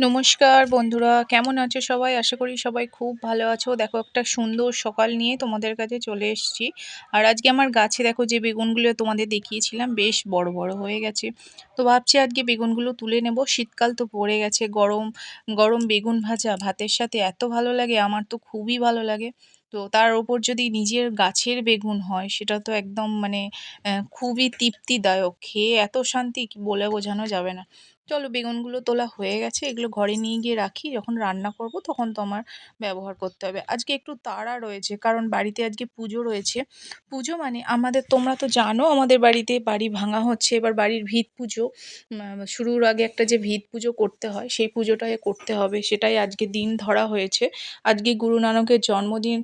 নমস্কার বন্ধুরা, কেমন আছো সবাই? আশা করি সবাই খুব ভালো আছো। দেখো, একটা সুন্দর সকাল নিয়ে তোমাদের কাছে চলে এসেছি। আর আজকে আমার গাছে দেখো যে বেগুনগুলো তোমাদের দেখিয়েছিলাম, বেশ বড় বড় হয়ে গেছে। তো ভাবছি আজকে বেগুনগুলো তুলে নেব। শীতকাল তো পড়ে গেছে, গরম গরম বেগুন ভাজা ভাতের সাথে এত ভালো লাগে, আমার তো খুবই ভালো লাগে। তো তার ওপর যদি নিজের গাছের বেগুন হয়, সেটা তো একদম মানে খুবই তৃপ্তিদায়ক। খেয়ে এত শান্তি বলে বোঝানো যাবে না। চলো বেগুনগুলো তোলা হয়ে গেছে, এগুলো ঘরে নিয়ে গিয়ে রাখি। যখন রান্না করব তখন তো আমার ব্যবহার করতে হবে। আজকে একটু তাড়া রয়েছে, কারণ বাড়িতে আজকে পুজো রয়েছে। পুজো মানে আমাদের, তোমরা তো জানো আমাদের বাড়িতে বাড়ি ভাঙা হচ্ছে, এবার বাড়ির ভিত পুজো। শুরুর আগে একটা যে ভিত পুজো করতে হয়, সেই পুজোটাই করতে হবে, সেটাই আজকে দিন ধরা হয়েছে। আজকে গুরু নানকের জন্মদিন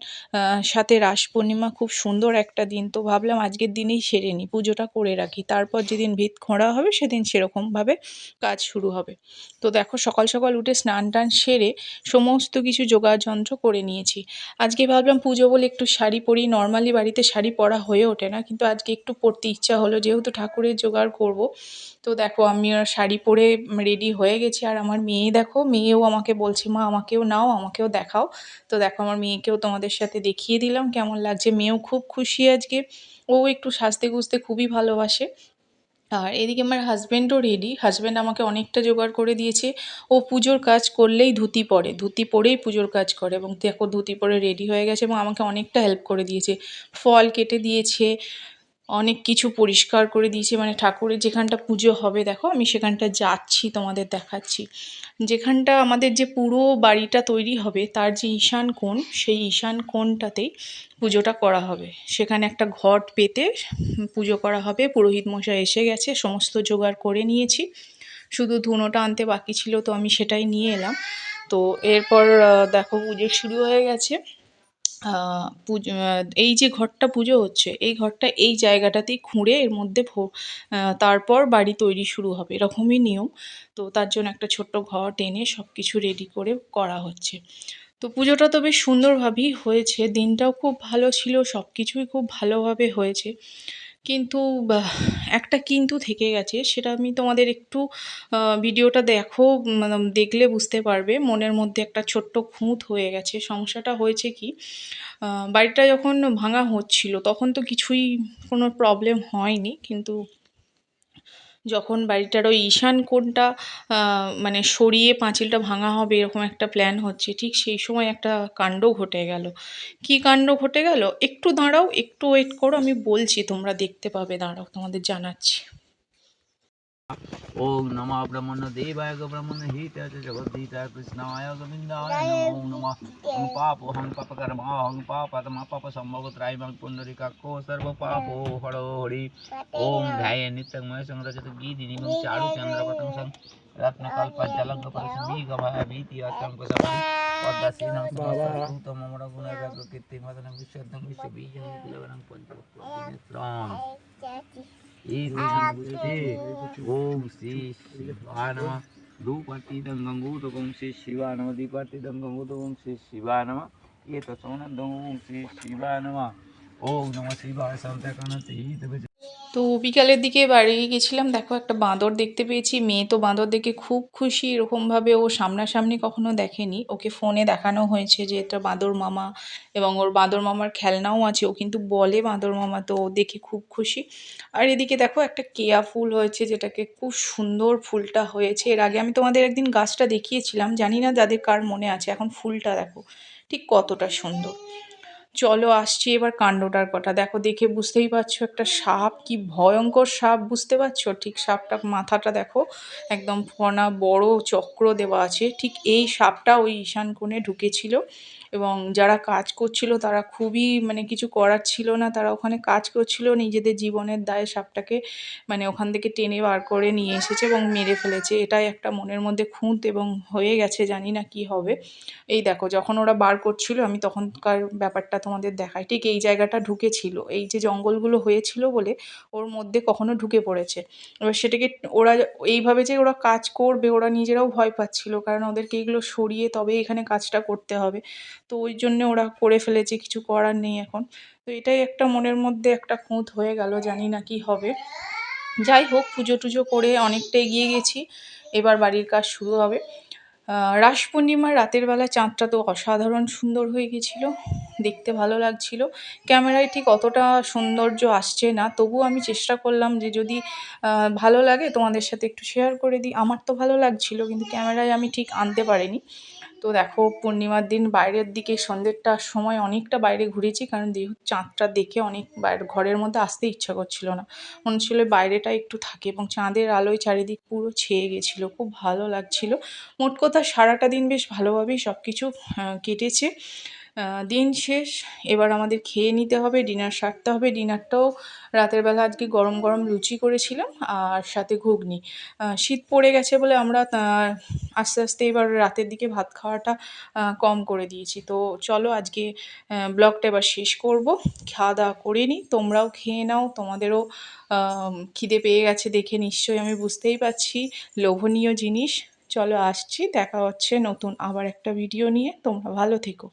সাথে রাস পূর্ণিমা খুব সুন্দর একটা দিন, তো ভাবলাম আজকের দিনেই সেরে নিই, পুজোটা করে রাখি। তারপর যেদিন ভিত খোঁড়া হবে সেদিন সেরকমভাবে কাজ কাজ শুরু হবে। তো দেখো সকাল সকাল উঠে স্নান টান সেরে সমস্ত কিছু জোগাড় যন্ত্র করে নিয়েছি। আজকে ভাবলাম পুজো বলে একটু শাড়ি পরি। নর্মালি বাড়িতে শাড়ি পরা হয়ে ওঠে না, কিন্তু আজকে একটু পরতে ইচ্ছা হলো। যেহেতু ঠাকুরের জোগাড় করব, তো দেখো আমি শাড়ি পরে রেডি হয়ে গেছি। আর আমার মেয়ে দেখো, মেয়েও আমাকে বলছে, মা, আমাকেও নাও, আমাকেও দেখাও। তো দেখো আমার মেয়েকেও তোমাদের সাথে দেখিয়ে দিলাম কেমন লাগছে। মেয়েও খুব খুশি আজকে। ও একটু সাজতে গুজতে খুবই ভালোবাসে। আর এদিকে আমার হাজব্যান্ডও রেডি হাজব্যান্ড আমাকে অনেকটা জোগাড় করে দিয়েছে। ও পুজোর কাজ করলেই ধুতি পরে। ধুতি পরেই পুজোর কাজ করে এবং দেখো ধুতি পরে রেডি হয়ে গেছে এবং আমাকে অনেকটা হেল্প করে দিয়েছে। ফল কেটে দিয়েছে। অনেক কিছু পরিষ্কার করে দিয়েছে। মানে ঠাকুরের যেখানটা পুজো হবে, দেখো আমি সেখানটা যাচ্ছি, তোমাদের দেখাচ্ছি। যেখানটা আমাদের যে পুরো বাড়িটা তৈরি হবে, তার যে ঈশান কোণ, সেই ঈশান কোণটাতেই পুজোটা করা হবে। সেখানে একটা ঘট পেতে পুজো করা হবে। পুরোহিত মশাই এসে গেছে, সমস্ত জোগাড় করে নিয়েছি। শুধু ধুনোটা আনতে বাকি ছিল, তো আমি সেটাই নিয়ে এলাম। তো এরপর দেখো পুজো শুরু হয়ে গেছে। পুজো এই যে ঘরটা পুজো হচ্ছে, এই ঘরটা এই জায়গাটাতেই খুঁড়ে এর মধ্যে তারপর বাড়ি তৈরি শুরু হবে, এরকমই নিয়ম। তো তার জন্য একটা ছোট্ট ঘর টেনে সব কিছু রেডি করে করা হচ্ছে। তো পুজোটা তো বেশ সুন্দরভাবেই হয়েছে, দিনটাও খুব ভালো ছিল সব কিছুই খুব ভালোভাবে হয়েছে। কিন্তু একটা কিন্তু থেকে গেছে। সেটা আমি তোমাদের একটু ভিডিওটা দেখো মানে দেখলে বুঝতে পারবে। মনের মধ্যে একটা ছোট্ট খুঁত হয়ে গেছে। সমস্যাটা হয়েছে কি বাড়িটা যখন ভাঙা হচ্ছিল, তখন তো কিছুই কোনো প্রবলেম হয়নি। কিন্তু যখন বাড়িটার ওই ঈশান কোণটা মানে সরিয়ে পাঁচিলটা ভাঙা হবে এরকম একটা প্ল্যান হচ্ছে, ঠিক সেই সময় একটা কাণ্ড ঘটে গেল। কি কাণ্ড ঘটে গেল? একটু দাঁড়াও, একটু ওয়েট করো, আমি বলছি, তোমরা দেখতে পাবে, দাঁড়াও, তোমাদের জানাচ্ছি। ओम नम ब्रह्मण देवाय ब्रह्मण ही जगदीता कृष्णा गोविंदाय ओम नम हम पाप हम पाप कर्मा हम पाप आत्मा पाप संभव त्राय मंग पुंडरिका को सर्व पापो हरो हरि ओम ध्याय नित्य मय संरजत गीदिनी मम चारु चंद्र पतंग संग रत्न कल्प जलंग परसमी गवाय भीति आतंक सब पदसी नम पद्मसिंह तो मम रघुनाय व्यग्र कीर्ति विश्व बीज विश्वबीजं कुलवनं पंचवक्त्रं ઓમ શ્રી શિવાનમ. દુપતિદં ગંગૂતકું શ્રી શિવાનમ. દ્વિપતિદં ગંગૂતકું શ્રી શિવાનમ. એ તો સૌનદં ઓમ શ્રી શિવાનમ. তো বিকালের দিকে বাড়ি গেছিলাম। দেখো, একটা বাঁদর দেখতে পেয়েছি। মেয়ে তো বাঁদর দেখে খুব খুশি। এরকমভাবে ও সামনাসামনি কখনো দেখেনি। ওকে ফোনে দেখানো হয়েছে যে, এটা বাঁদর মামা এবং ওর বাঁদর মামার খেলনাও আছে। ও কিন্তু বলে বাঁদর মামা, তো ও দেখে খুব খুশি। আর এদিকে দেখো, একটা কেয়া ফুল হয়েছে, যেটাকে খুব সুন্দর ফুলটা হয়েছে। এর আগে আমি তোমাদের একদিন গাছটা দেখিয়েছিলাম। জানি না যাদের কার মনে আছে। এখন ফুলটা দেখো, ঠিক কতটা সুন্দর। চলো আসছি এবার কাণ্ডটার কথা। দেখো, দেখে বুঝতেই পারছ, একটা সাপ, কি ভয়ঙ্কর সাপ, বুঝতে পারছ? ঠিক সাপটা মাথাটা দেখো, একদম ফনা বড় চক্র দেওয়া আছে। ঠিক এই সাপটা ওই ঈশান কোণে ঢুকেছিল এবং যারা কাজ করছিল তারা খুবই মানে কিছু করার ছিল না। তারা ওখানে কাজ করছিল, নিজেদের জীবনের দায়ে সাপটাকে মানে ওখান থেকে টেনে বার করে নিয়ে এসেছে এবং মেরে ফেলেছে। এটাই একটা মনের মধ্যে খুঁত এবং হয়ে গেছে, জানি না কি হবে। এই দেখো, যখন ওরা বার করছিল, আমি তখনকার ব্যাপারটা তোমাদের দেখাই ঠিক এই জায়গাটা ঢুকেছিল। এই যে জঙ্গলগুলো হয়েছিল বলে ওর মধ্যে কখনো ঢুকে পড়েছে। এবার সেটাকে ওরা এইভাবে যে ওরা কাজ করবে, ওরা নিজেরাও ভয় পাচ্ছিল। কারণ ওদেরকে এগুলো সরিয়ে তবে এখানে কাজটা করতে হবে। তো ওই জন্যে ওরা করে ফেলেছে, কিছু করার নেই এখন। তো এটাই একটা মনের মধ্যে একটা খুঁত হয়ে গেল, জানি না কি হবে। যাই হোক, পুজো টুজো করে অনেকটা এগিয়ে গেছি। এবার বাড়ির কাজ শুরু হবে। রাস পূর্ণিমার রাতের বেলা চাঁদটা তো অসাধারণ সুন্দর হয়ে গেছিল। দেখতে ভালো লাগছিল। ক্যামেরায় ঠিক অতটা সৌন্দর্য আসছে না। তবুও আমি চেষ্টা করলাম যে যদি ভালো লাগে তোমাদের সাথে একটু শেয়ার করে দিই। আমার তো ভালো লাগছিল, কিন্তু ক্যামেরায় আমি ঠিক আনতে পারিনি। তো দেখো, পূর্ণিমার দিন বাইরের দিকে সন্ধ্যেরটার সময় অনেকটা বাইরে ঘুরেছি, কারণ দেহ চাঁদটা দেখে অনেক ঘরের মধ্যে আসতে ইচ্ছা করছিল না। মনে ছিল বাইরেটা একটু থাকে এবং চাঁদের আলোয় চারিদিক পুরো ছেয়ে গেছিল। খুব ভালো লাগছিল। মোট কথা সারাটা দিন বেশ ভালোভাবেই সব কিছু কেটেছে। দিন শেষ। এবার আমাদের খেয়ে নিতে হবে, ডিনার সারতে হবে। ডিনারটাও রাতের বেলা আজকে গরম গরম লুচি করেছিলাম আর সাথে ঘুগনি। শীত পড়ে গেছে বলে আমরা আস্তে আস্তে এবার রাতের দিকে ভাত খাওয়াটা কম করে দিয়েছি। তো চলো আজকে ব্লগটা এবার শেষ করব। খাওয়া দাওয়া করে নিই। তোমরাও খেয়ে নাও। তোমাদেরও খিদে পেয়ে গেছে দেখে নিশ্চয়ই আমি বুঝতেই পারছি। লোভনীয় জিনিস। চলো আসছি। দেখা হচ্ছে নতুন আবার একটা ভিডিও নিয়ে। তোমরা ভালো থেকো।